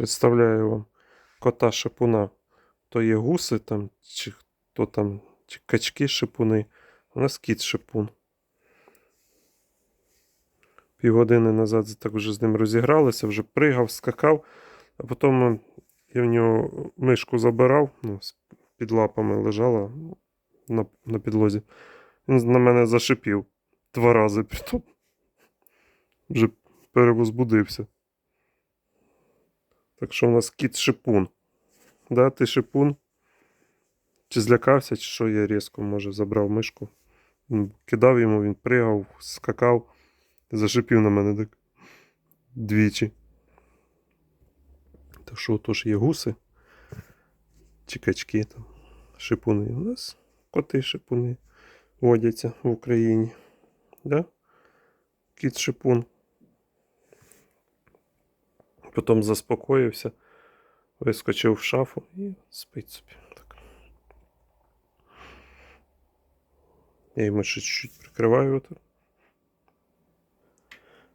Представляю вам кота шипуна. То є гуси там, чи хто там, чи качки шипуни. У нас кіт шипун. Півгодини назад так вже з ним розігралися, вже пригав, скакав, а потім я в нього мишку забирав, ну, під лапами лежала на, на підлозі. Він на мене зашипів два рази, притом вже перевозбудився. Так що у нас кіт шипун. Да, ти шипун? Чи злякався, чи що я різко, може, забрав мишку. Кидав йому, він пригав, скакав, зашипів на мене так двічі. Так що тож є гуси, чи качки там, шипуни. У нас коти шипуни водяться в Україні. Да? Кіт шипун. Потім заспокоївся, вискочив в шафу і спить собі. Так. Я йому чуть-чуть прикриваю.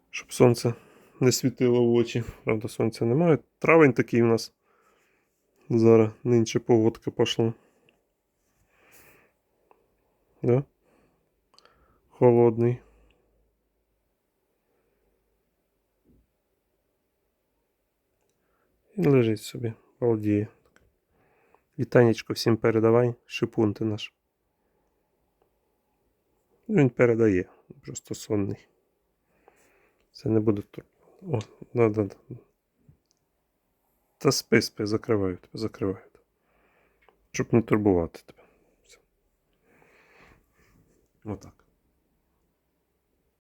Щоб сонце не світило в очі. Правда, сонця немає. Травень такий у нас. Зараз нинче погодка пішла. Да? Холодний. Він лежить собі, балдіє. Вітанечко всім передавай, шипун ти наш. Він передає, просто сонний. Це не буде тур. О, да, да, да. Та спи, спи, закриваю тебе, закриваю. Щоб не турбувати тебе. Все. Отак.